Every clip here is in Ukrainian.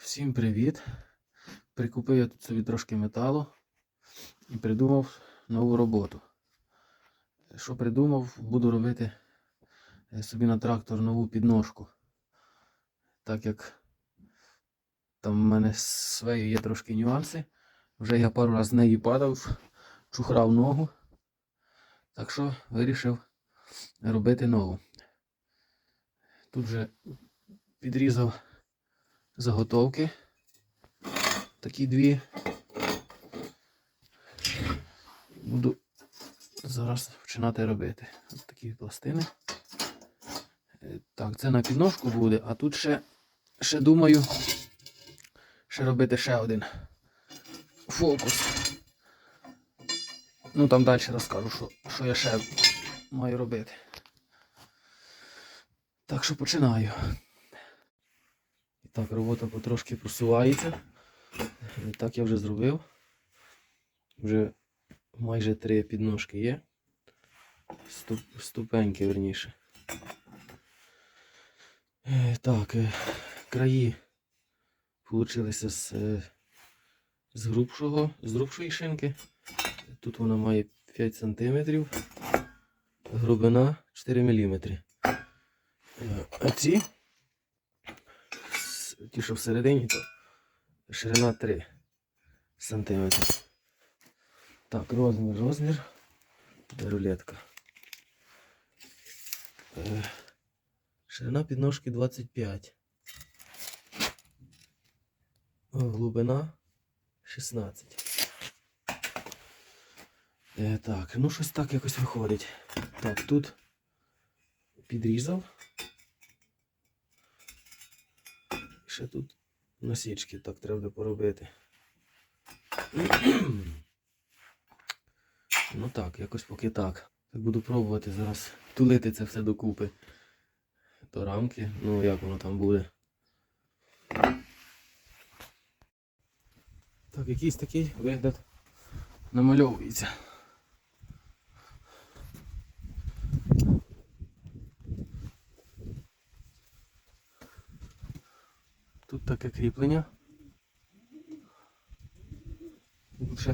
Всім привіт! Прикупив я тут собі трошки металу і придумав нову роботу. Що придумав, буду робити е, собі на трактор нову підножку. Так як там в мене з своєю є трошки нюанси. Вже я пару разів з неї падав, чухрав ногу. Так що вирішив робити нову. Тут вже підрізав заготовки. Такі дві. Буду зараз починати робити. Ось такі пластини. Е, Так, це на підножку буде, а тут ще, ще думаю, ще робити ще один фокус. Ну там далі розкажу, що, що я ще маю робити. Так що починаю. Так, робота потрошки просувається. І так я вже зробив. Вже майже три підножки є. Ступ, ступеньки, верніше. Е, Так, е, краї получилися з, е, з грубшого, з грубшої шинки. Тут вона має 5 см, глибина 4 мм. А ці ті, що всередині, то ширина 3 см. Так, розмір, розмір. Де рулетка. Е, Ширина підножки 25. О, Глибина 16. Е, так, ну щось так якось виходить. Так, тут підрізав. Ще тут насічки так треба поробити. ну так, якось поки так. Так буду пробувати зараз тулити це все докупи. До рамки, ну як воно там буде. Так, якийсь такий вигляд намальовується. Тут таке кріплення. Тут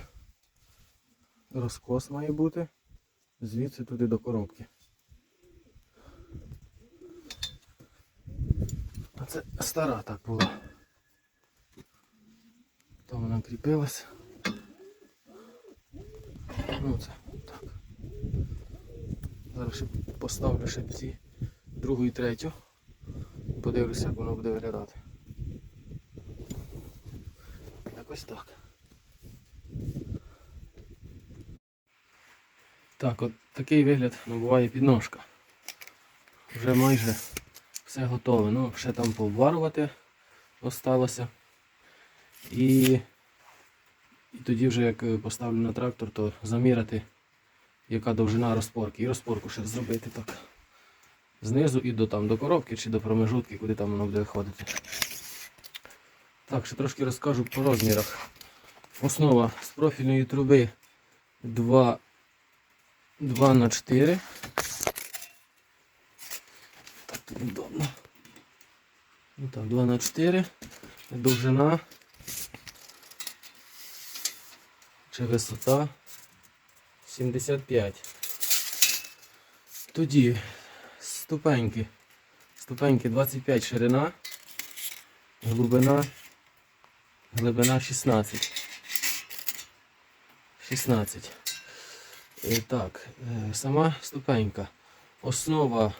розкос має бути. Звідси туди до коробки. А це стара так була. Там вона кріпилась. Ну це так. Зараз ще поставлю ще ці другу і третю. Подивлюся, як воно буде виглядати. Якось так. Так, от такий вигляд набуває підножка. Вже майже все готове. Ну, ще там пообварувати осталося. І, і тоді вже як е, поставлю на трактор, то заміряти, яка довжина розпорки. І розпорку ще зробити так. Знизу і до там до коробки чи до промежутки, куди там воно буде виходити. Так, ще трошки розкажу по розмірах. Основа з профільної труби 2, 2 на 4. Так, тут удобно. Ну так, 2 на 4. Довжина. Чи висота 75. Тоді ступеньки. Ступеньки 25 ширина. Глибина. Глибина 16. 16. І так, е, сама ступенька. Основа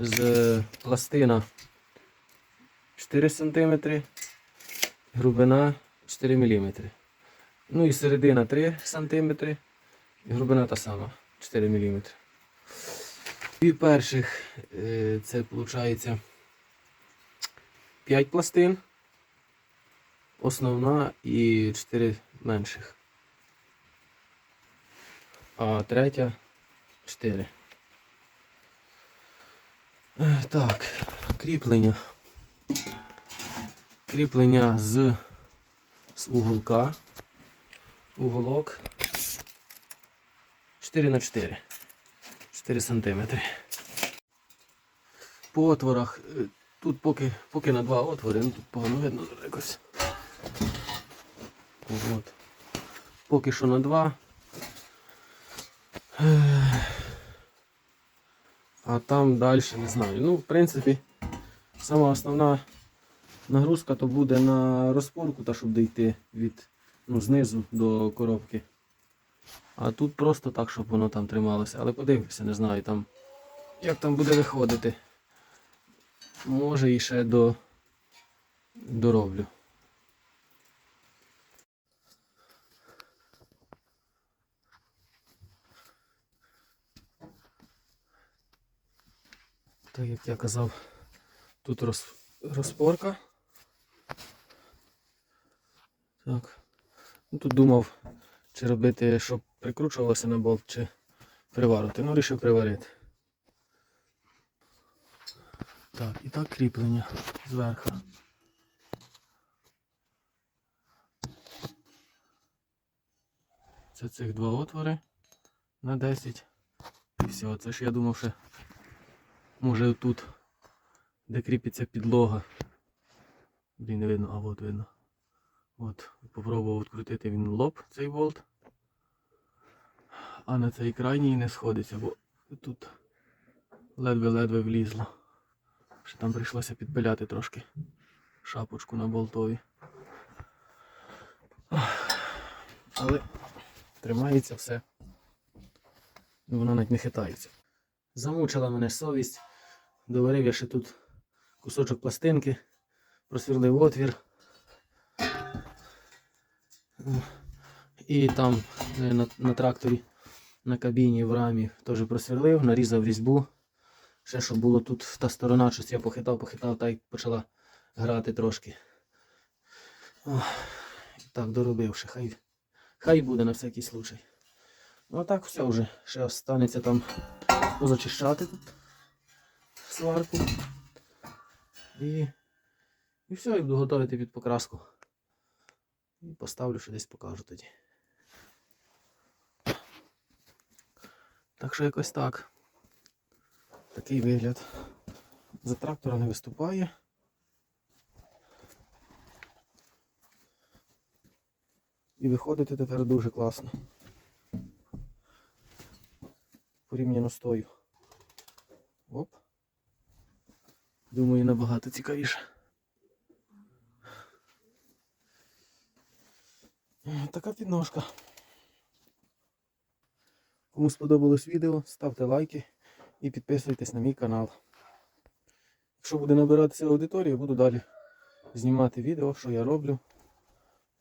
з е, пластина 4 см, глибина 4 мм. Ну і середина 3 см, і глибина та сама 4 мм. Дві перших е, це виходить 5 пластин, основна і 4 менших. А третя 4. Е, Так, кріплення. Кріплення з, з уголка. Уголок 4 на 4. 4 сантиметри. По отворах е, Тут поки, поки на два отвори, ну тут погано видно якось. От. Поки що на два. А там далі не знаю. Ну, в принципі, сама основна нагрузка то буде на розпорку, та щоб дійти від ну, знизу до коробки. А тут просто так, щоб воно там трималося. Але подивлюся, не знаю там, як там буде виходити. Може і ще до дороблю. Так як я казав, тут роз, розпорка. Так. Ну, тут думав, чи робити, щоб прикручувалося на болт, чи приварити. Ну, вирішив приварити. Так, і так кріплення зверху. Це цих два отвори на 10. І все, це ж я думав, що може тут, де кріпиться підлога. Блін, не видно, а от видно. От, попробував відкрутити він лоб, цей болт. А на цей крайній не сходиться, бо тут ледве-ледве влізло. Ще там прийшлося підпиляти трошки шапочку на болтові. Але тримається все. І Вона навіть не хитається. Замучила мене совість. Доварив я ще тут кусочок пластинки, просвірлив отвір. І там е, на, на тракторі, на кабіні в рамі теж просвірлив, нарізав різьбу. Ще щоб було тут та сторона, щось я похитав, похитав, та й почала грати трошки. Ох, так, доробивши, хай, хай буде на всякий случай. Ну так все вже. Ще останеться там позачищати тут сварку. І, і все, і буду готувати під покраску. І поставлю, що десь покажу тоді. Так що якось так. Такий вигляд. За трактора не виступає. І виходити тепер дуже класно. Порівняно з тою. Оп. Думаю, набагато цікавіше. Така підножка. Кому сподобалось відео, ставте лайки і підписуйтесь на мій канал. Якщо буде набиратися аудиторія, буду далі знімати відео, що я роблю.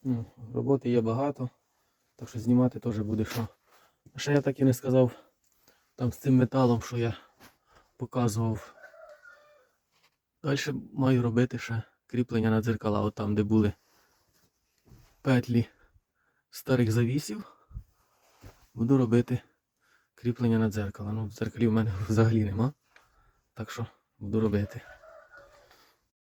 Ну, роботи є багато, так що знімати теж буде що. Ще я так і не сказав там з цим металом, що я показував. Далі маю робити ще кріплення на дзеркала, от там, де були петлі старих завісів. Буду робити кріплення на дзеркало. Ну, дзеркалів в мене взагалі нема. Так що буду робити.